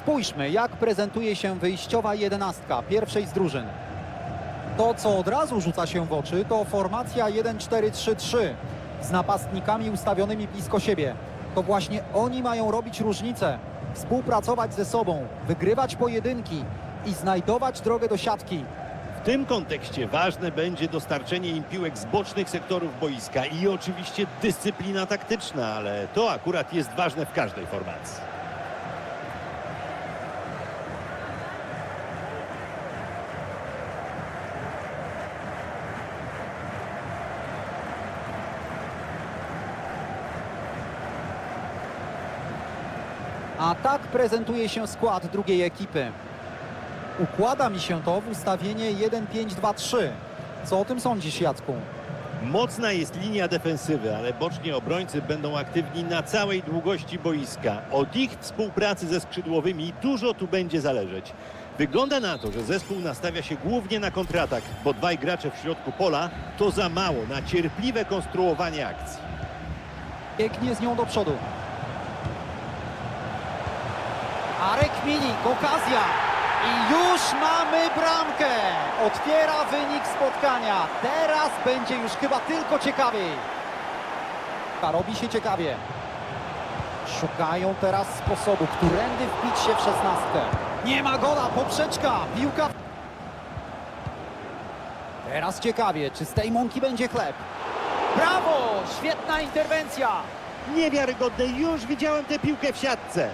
Spójrzmy, jak prezentuje się wyjściowa jedenastka pierwszej z drużyn. To, co od razu rzuca się w oczy, to formacja 1-4-3-3 z napastnikami ustawionymi blisko siebie. To właśnie oni mają robić różnicę, współpracować ze sobą, wygrywać pojedynki i znajdować drogę do siatki. W tym kontekście ważne będzie dostarczenie im piłek z bocznych sektorów boiska i oczywiście dyscyplina taktyczna, ale to akurat jest ważne w każdej formacji. A tak prezentuje się skład drugiej ekipy. Układa mi się to w ustawienie 1-5-2-3. Co o tym sądzisz, Jacku? Mocna jest linia defensywy, ale boczni obrońcy będą aktywni na całej długości boiska. Od ich współpracy ze skrzydłowymi dużo tu będzie zależeć. Wygląda na to, że zespół nastawia się głównie na kontratak, bo dwaj gracze w środku pola to za mało na cierpliwe konstruowanie akcji. Biegnie z nią do przodu. Arek Milik, okazja. I już mamy bramkę. Otwiera wynik spotkania. Teraz będzie już chyba tylko ciekawiej. Robi się ciekawie. Szukają teraz sposobu, którędy wbić się w szesnastkę. Nie ma gola, poprzeczka, piłka. Teraz ciekawie, czy z tej mąki będzie chleb. Brawo, świetna interwencja. Niewiarygodne, już widziałem tę piłkę w siatce.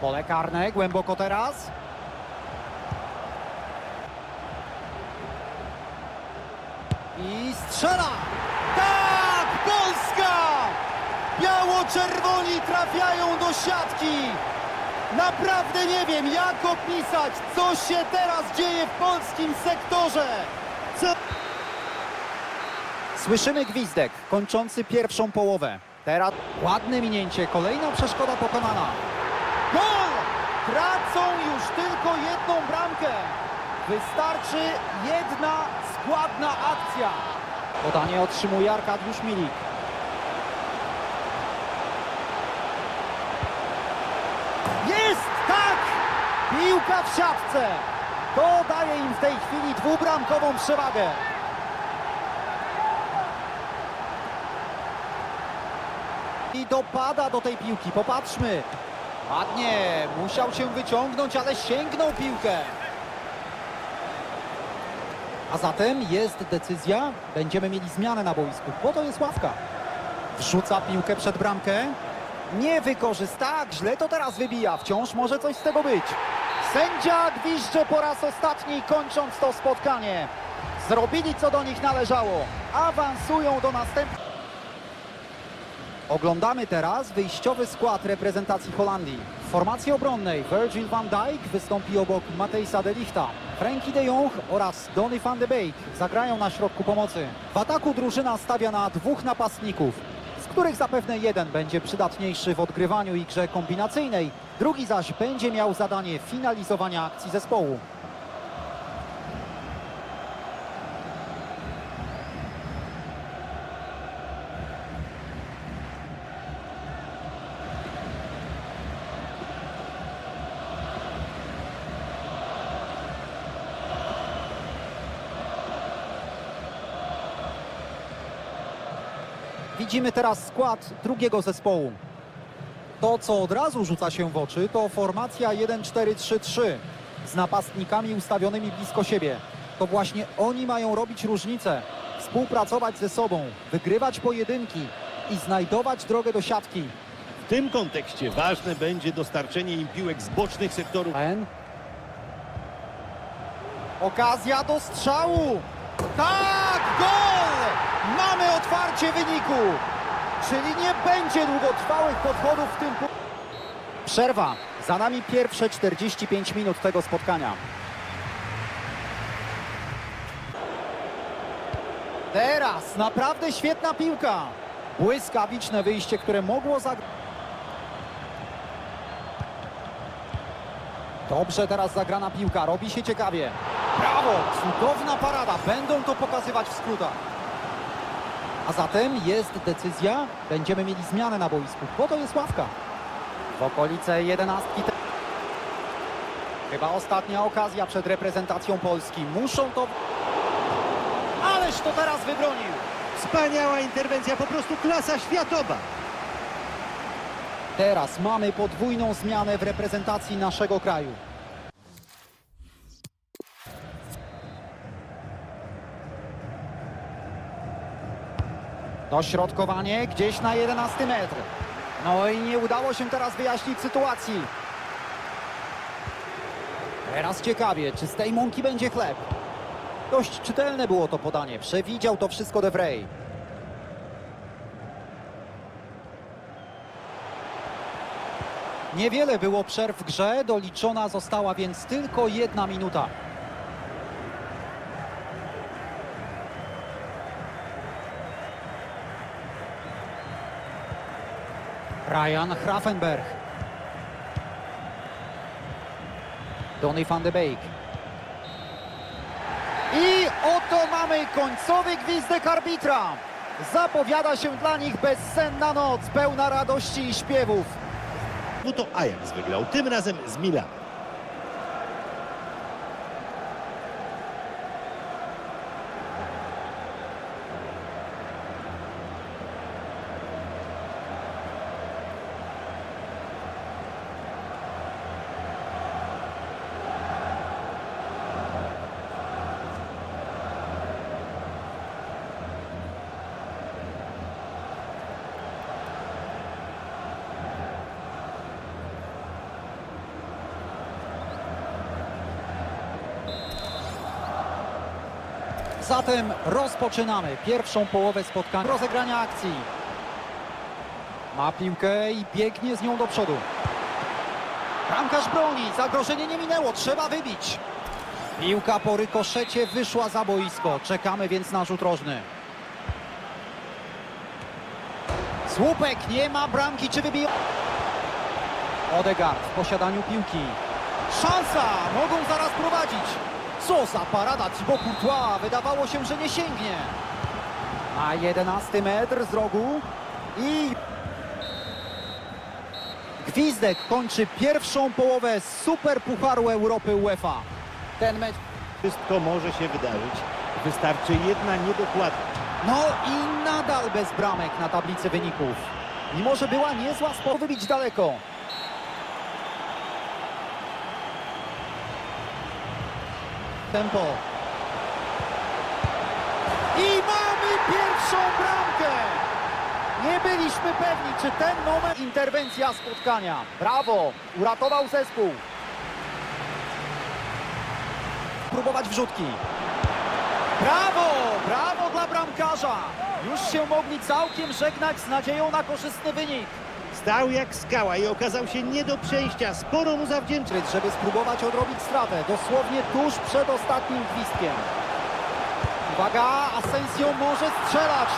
Pole karne, głęboko teraz. I strzela! Tak! Polska! Biało-czerwoni trafiają do siatki! Naprawdę nie wiem, jak opisać, co się teraz dzieje w polskim sektorze! Co? Słyszymy gwizdek kończący pierwszą połowę. Teraz ładne minięcie, kolejna przeszkoda pokonana. Gol! Tracą już tylko jedną bramkę. Wystarczy jedna składna akcja. Podanie otrzymuje Arkadiusz Milik. Jest! Tak! Piłka w siatce. To daje im w tej chwili dwubramkową przewagę. I dopada do tej piłki. Popatrzmy. Ładnie. Musiał się wyciągnąć, ale sięgnął piłkę. A zatem jest decyzja. Będziemy mieli zmianę na boisku. Po to jest ławka. Wrzuca piłkę przed bramkę. Nie wykorzysta. Źle to teraz wybija. Wciąż może coś z tego być. Sędzia gwizdże po raz ostatni, kończąc to spotkanie. Zrobili, co do nich należało. Awansują do następnego. Oglądamy teraz wyjściowy skład reprezentacji Holandii. W formacji obronnej Virgil van Dijk wystąpi obok Matejsa de Lichta. Frankie de Jong oraz Donny van de Beek zagrają na środku pomocy. W ataku drużyna stawia na dwóch napastników, z których zapewne jeden będzie przydatniejszy w odgrywaniu i grze kombinacyjnej, drugi zaś będzie miał zadanie finalizowania akcji zespołu. Widzimy teraz skład drugiego zespołu. To, co od razu rzuca się w oczy, to formacja 1-4-3-3 z napastnikami ustawionymi blisko siebie. To właśnie oni mają robić różnicę, współpracować ze sobą, wygrywać pojedynki i znajdować drogę do siatki. W tym kontekście ważne będzie dostarczenie im piłek z bocznych sektorów. N. Okazja do strzału! Tak, gol! Mamy otwarcie wyniku! Czyli nie będzie długotrwałych podchodów w tym... Przerwa. Za nami pierwsze 45 minut tego spotkania. Teraz naprawdę świetna piłka. Błyskawiczne wyjście, które mogło zagrać. Dobrze teraz zagrana piłka, robi się ciekawie. Brawo! Cudowna parada. Będą to pokazywać w skrótach. A zatem jest decyzja. Będziemy mieli zmianę na boisku. Po to jest ławka. W okolice jedenastki. Chyba ostatnia okazja przed reprezentacją Polski. Muszą to... Ależ to teraz wybronił. Wspaniała interwencja, po prostu klasa światowa. Teraz mamy podwójną zmianę w reprezentacji naszego kraju. Dośrodkowanie gdzieś na 11 metr. No i nie udało się teraz wyjaśnić sytuacji. Teraz ciekawie, czy z tej mąki będzie chleb. Dość czytelne było to podanie. Przewidział to wszystko De Vrij. Niewiele było przerw w grze, doliczona została więc tylko jedna minuta. Ryan Grafenberg. Donny van de Beek. I oto mamy końcowy gwizdek arbitra. Zapowiada się dla nich bezsenna noc, pełna radości i śpiewów. No to Ajax wygrał, tym razem z Milanem. Zatem rozpoczynamy pierwszą połowę spotkania. Rozegrania akcji. Ma piłkę i biegnie z nią do przodu. Bramkarz broni, zagrożenie nie minęło, trzeba wybić. Piłka po rykoszecie wyszła za boisko, czekamy więc na rzut rożny. Słupek, nie ma bramki, czy wybiją? Odegaard w posiadaniu piłki. Szansa, mogą zaraz prowadzić. Co za parada Thibaut Courtois, wydawało się, że nie sięgnie. Na 11 metr z rogu i Gwizdek kończy pierwszą połowę Super Pucharu Europy UEFA. Ten mecz, Wszystko może się wydarzyć. Wystarczy jedna niedokładność. no i nadal bez bramek na tablicy wyników. Mimo, że była niezła, spo wybić daleko. Tempo. I mamy pierwszą bramkę! Nie byliśmy pewni, czy ten moment interwencja spotkania. Brawo! Uratował zespół. Próbować wrzutki. Brawo! Brawo dla bramkarza! Już się mogli całkiem żegnać z nadzieją na korzystny wynik. Stał jak skała i okazał się nie do przejścia. Sporo mu zawdzięczył. Madryt, żeby spróbować odrobić stratę. Dosłownie tuż przed ostatnim gwizdkiem. Uwaga, Asensio może strzelać.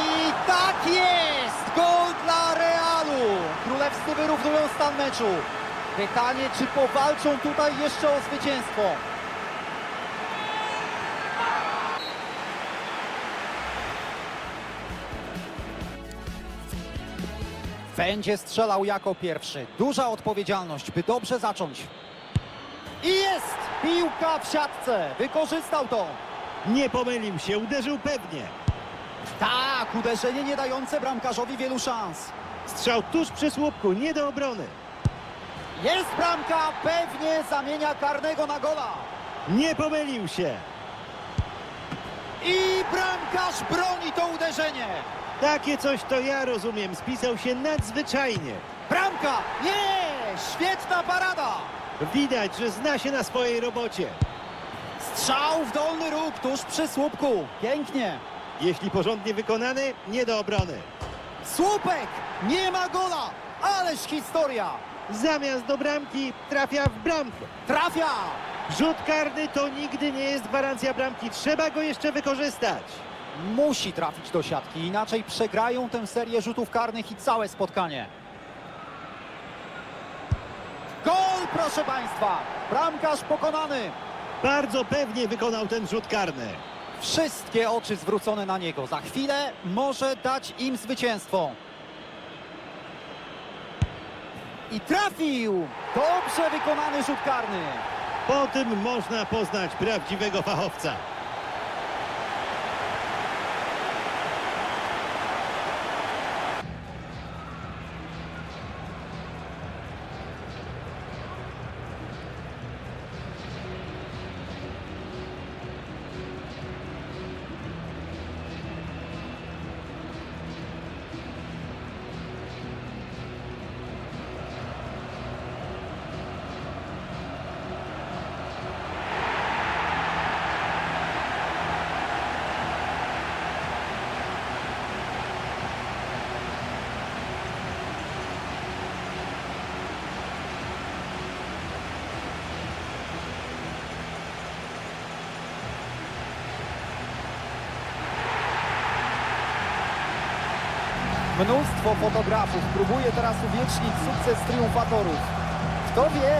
I tak jest! Gol dla Realu! Królewscy wyrównują stan meczu. Pytanie, czy powalczą tutaj jeszcze o zwycięstwo. Będzie strzelał jako pierwszy. Duża odpowiedzialność, by dobrze zacząć. I jest! Piłka w siatce. Wykorzystał to. Nie pomylił się, uderzył pewnie. Tak, uderzenie nie dające bramkarzowi wielu szans. Strzał tuż przy słupku, nie do obrony. Jest bramka, pewnie zamienia karnego na gola. Nie pomylił się. I bramkarz broni to uderzenie. Takie coś to ja rozumiem. Spisał się nadzwyczajnie. Bramka! Nie! Świetna parada! Widać, że zna się na swojej robocie. Strzał w dolny róg, tuż przy słupku. Pięknie. Jeśli porządnie wykonany, nie do obrony. Słupek! Nie ma gola! Ależ historia! Zamiast do bramki trafia w bramkę. Trafia! Rzut karny to nigdy nie jest gwarancja bramki. Trzeba go jeszcze wykorzystać. Musi trafić do siatki, inaczej przegrają tę serię rzutów karnych i całe spotkanie. Gol, proszę Państwa! Bramkarz pokonany. Bardzo pewnie wykonał ten rzut karny. Wszystkie oczy zwrócone na niego. Za chwilę może dać im zwycięstwo. I trafił! Dobrze wykonany rzut karny. Po tym można poznać prawdziwego fachowca. Mnóstwo fotografów próbuje teraz uwiecznić sukces triumfatorów. Kto wie,